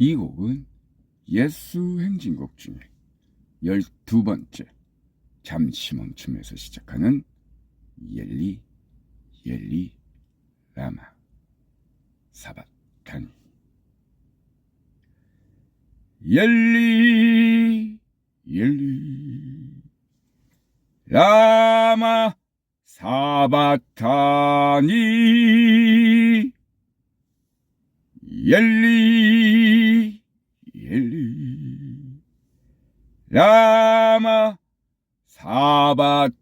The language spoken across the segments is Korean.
이 곡은 예수 행진곡 중에 열두 번째 잠시 멈춤에서 시작하는 옐리 옐리 라마 사바타니 옐리 옐리 라마 사바타니 옐리 옐리. 라마 사바타니.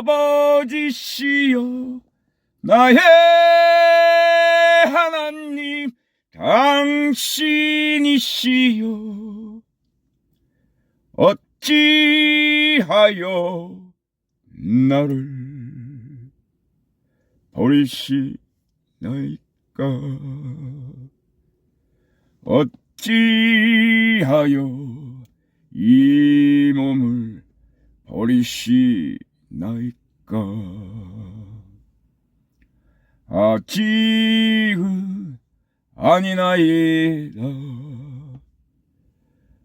아버지시여 나의 하나님 당신이시여. 어찌하여 나를 버리시 나이까? 어찌하여 이 몸을 버리시나이까? 아직은 아니나이다.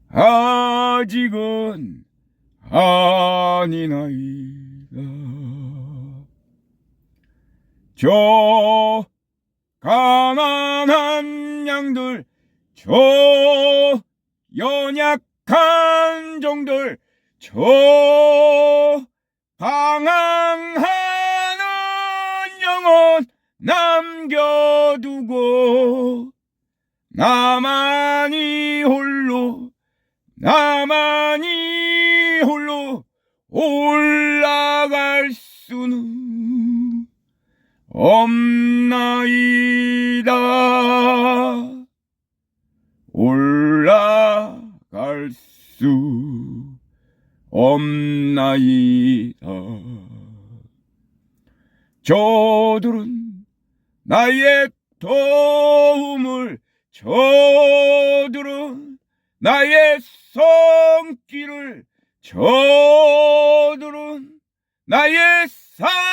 아직은 아니나이다. 저 가난한 양들 저 연약한 종들 저 방황하는 영혼 남겨두고 나만이 홀로 나만이 홀로 올라갈 수는 없나이다. 올라갈 수 없나이다. 저들은 나의 도움을 저들은 나의 손길을 저들은 나의 사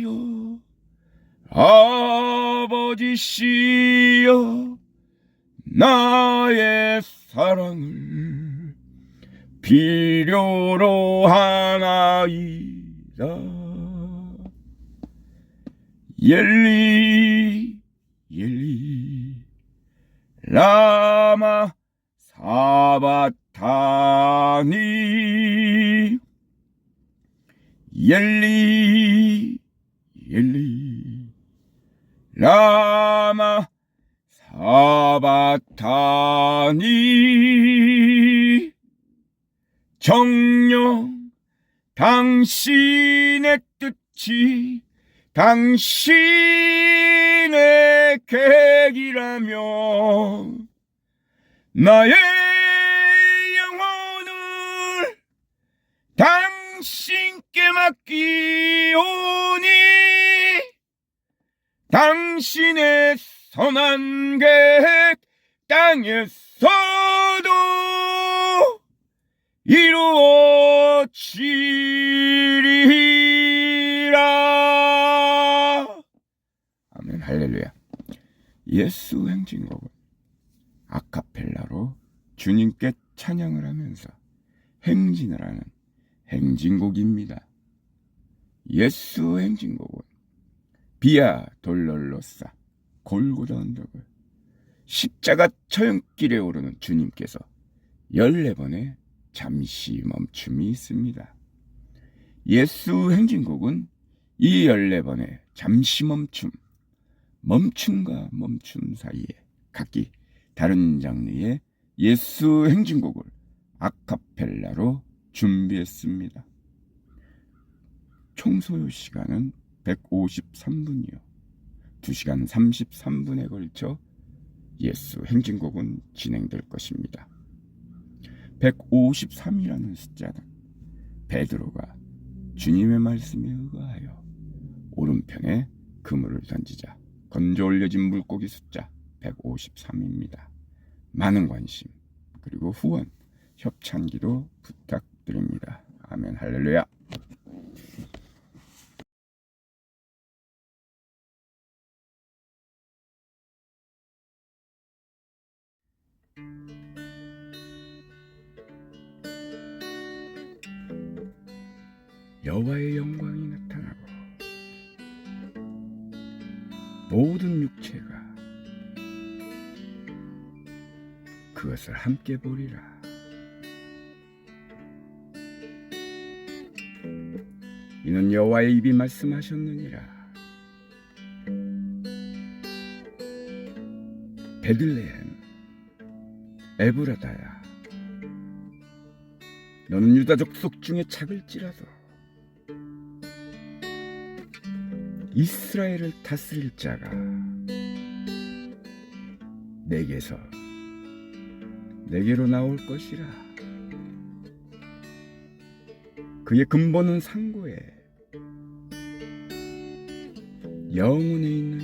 아버지시여 아버지시여 나의 사랑을 필요로 하나이다. 옐리 옐리 라마 사바타니. 옐리 옐리. 라마 사바타니. 정령 당신의 뜻이 당신의 계획이라며 나의 영혼을 당신께 맡기오니 당신의 선한 계획 땅에서도 이루어지리라. 아멘. 할렐루야. 예수 행진곡은 아카펠라로 주님께 찬양을 하면서 행진을 하는 행진곡입니다. 예수 행진곡은 비아 돌롤로사 골고다 언덕을 십자가 처형길에 오르는 주님께서 14번의 잠시 멈춤이 있습니다. 예수 행진곡은 이 14번의 잠시 멈춤, 멈춤과 멈춤 사이에 각기 다른 장르의 예수 행진곡을 아카펠라로 준비했습니다. 총 소요 시간은 153분이요. 2시간 33분에 걸쳐 예수 행진곡은 진행될 것입니다. 153이라는 숫자는 베드로가 주님의 말씀에 의거하여 오른편에 그물을 던지자 건져 올려진 물고기 숫자 153입니다. 많은 관심 그리고 후원 협찬기도 부탁드립니다. 아멘 할렐루야. 여호와의 영광이 나타나고 모든 육체가 그것을 함께 보리라. 이는 여호와의 입이 말씀하셨느니라. 베들레헴 에브라다야 너는 유다족 속 중에 작을지라도 이스라엘을 다스릴 자가 내게서 내게로 나올 것이라. 그의 근본은 상고에 영혼에 있느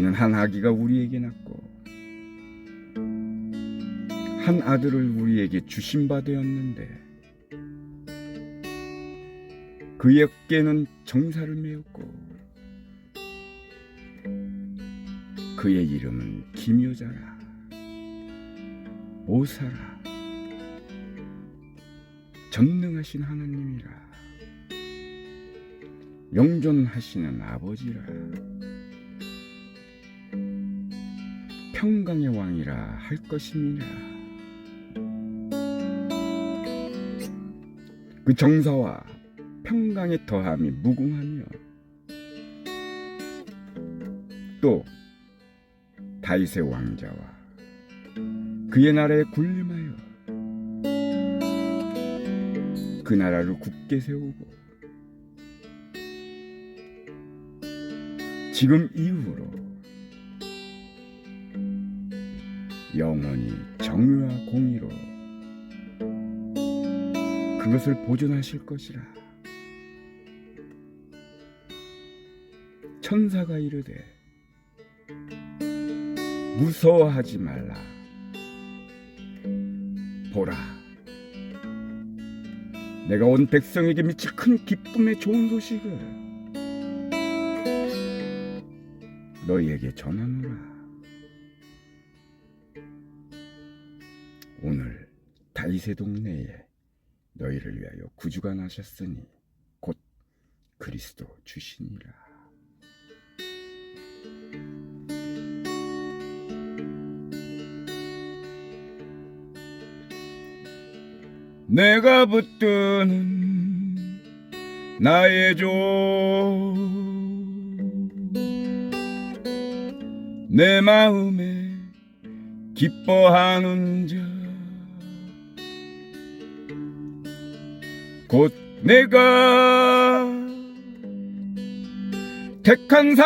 이는 한 아기가 우리에게 낳고 한 아들을 우리에게 주신 바 되었는데 그의 어깨는 정사를 메었고 그의 이름은 기묘자라 모사라 전능하신 하나님이라 영존하시는 아버지라 평강의 왕이라 할 것이니라 그 정사와 평강의 더함이 무궁하며 또 다윗의 왕자와 그의 나라에 군림하여 그 나라를 굳게 세우고 지금 이후로 영원히 정의와 공의로 그것을 보존하실 것이라 천사가 이르되 무서워하지 말라. 보라. 내가 온 백성에게 미칠 큰 기쁨의 좋은 소식을 너희에게 전하노라. 다윗의 동네에 너희를 위하여 구주가 나셨으니 곧 그리스도 주시니라. 내가 붙드는 나의 조 내 마음에 기뻐하는 자 곧 내가 택한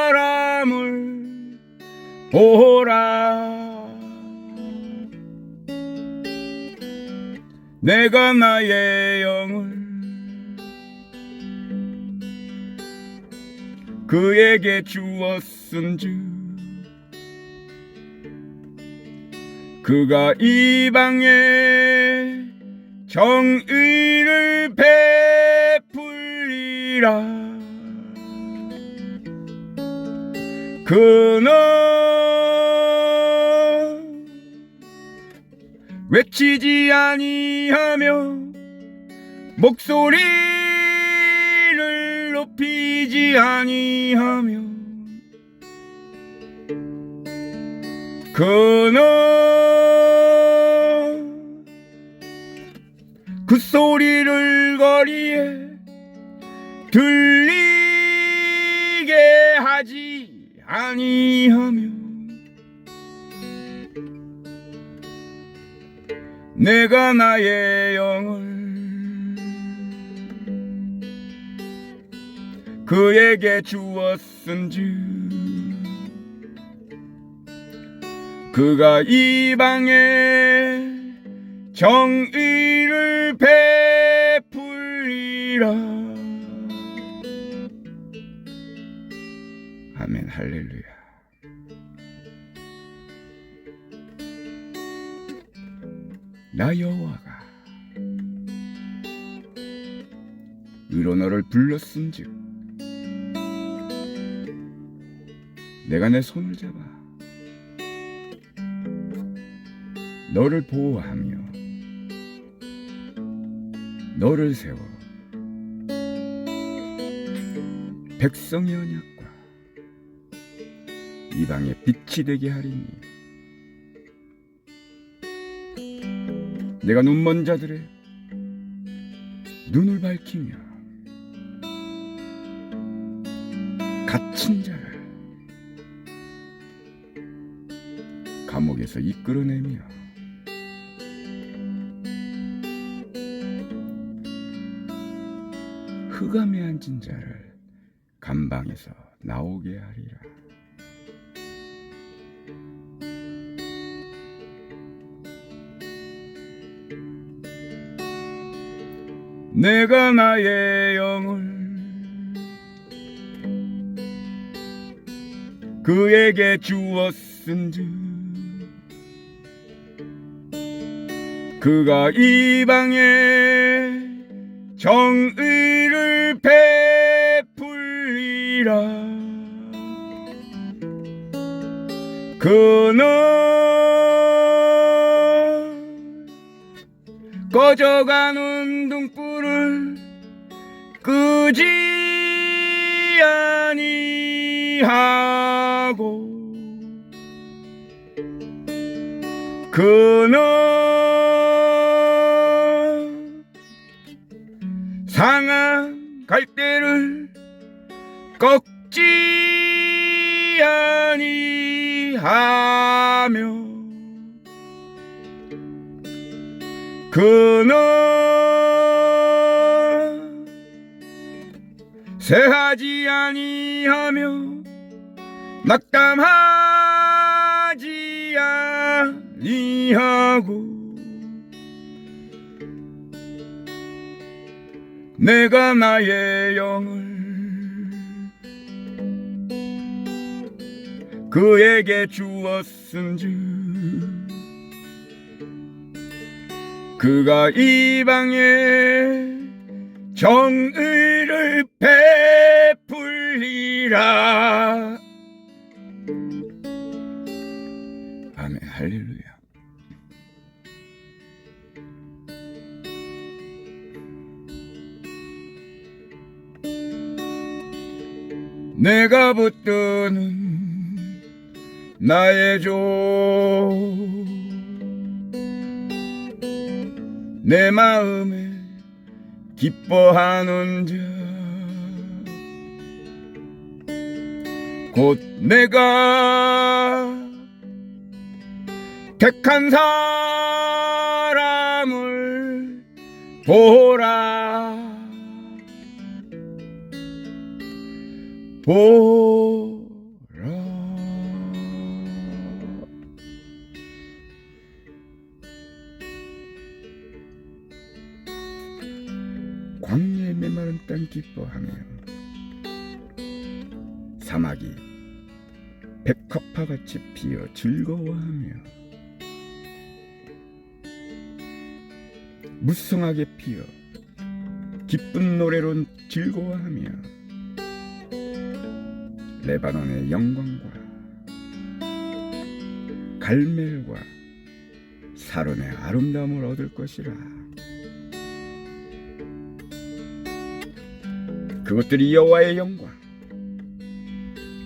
사람을 보라. 내가 나의 영을 그에게 주었은즉 그가 이 방에 정의를 베풀리라. 그는 외치지 아니하며 목소리를 높이지 아니하며 그는 소리를 거리에 들리게 하지 아니하며 내가 나의 영을 그에게 주었은즉 그가 이 방에 정의를 베풀리라 아멘 할렐루야. 나 여호와가 의로 너를 불렀은즉 내가 내 손을 잡아 너를 보호하며 너를 세워 백성의 언약과 이방의 빛이 되게 하리니 내가 눈먼 자들의 눈을 밝히며 갇힌 자를 감옥에서 이끌어내며 흑암에 앉은 자를 감방에서 나오게 하리라. 내가 나의 영을 그에게 주었은즉 그가 이방에 정의를 그는 꺼져가는 등불을 끄지 아니하고 그는 상한 갈대를 꺾지 하며 그는 새하지 아니하며 낙담하지 아니하고 내가 나의 영을 그에게 주었은즉 그가 이방에 정의를 베풀리라. 아멘. 할렐루야. 내가 붙드는 나의 조내 마음에 기뻐하는 자 곧 내가 택한 사람을 보라. 보라 기뻐하며 사막이 백합화같이 피어 즐거워하며 무성하게 피어 기쁜 노래로 즐거워하며 레바논의 영광과 갈멜과 사론의 아름다움을 얻을 것이라 그것들이 여호와의 영광.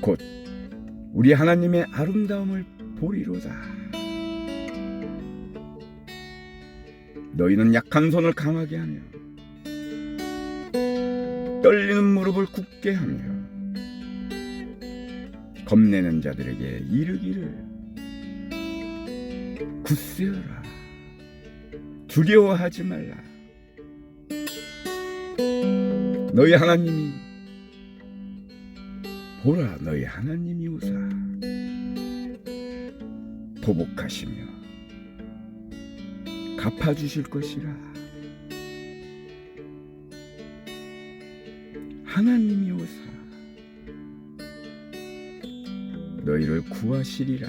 곧 우리 하나님의 아름다움을 보리로다. 너희는 약한 손을 강하게 하며 떨리는 무릎을 굳게 하며 겁내는 자들에게 이르기를 굳세어라. 두려워하지 말라 너희 하나님이 보라 너희 하나님이 오사. 보복하시며 갚아주실 것이라. 하나님이 오사. 너희를 구하시리라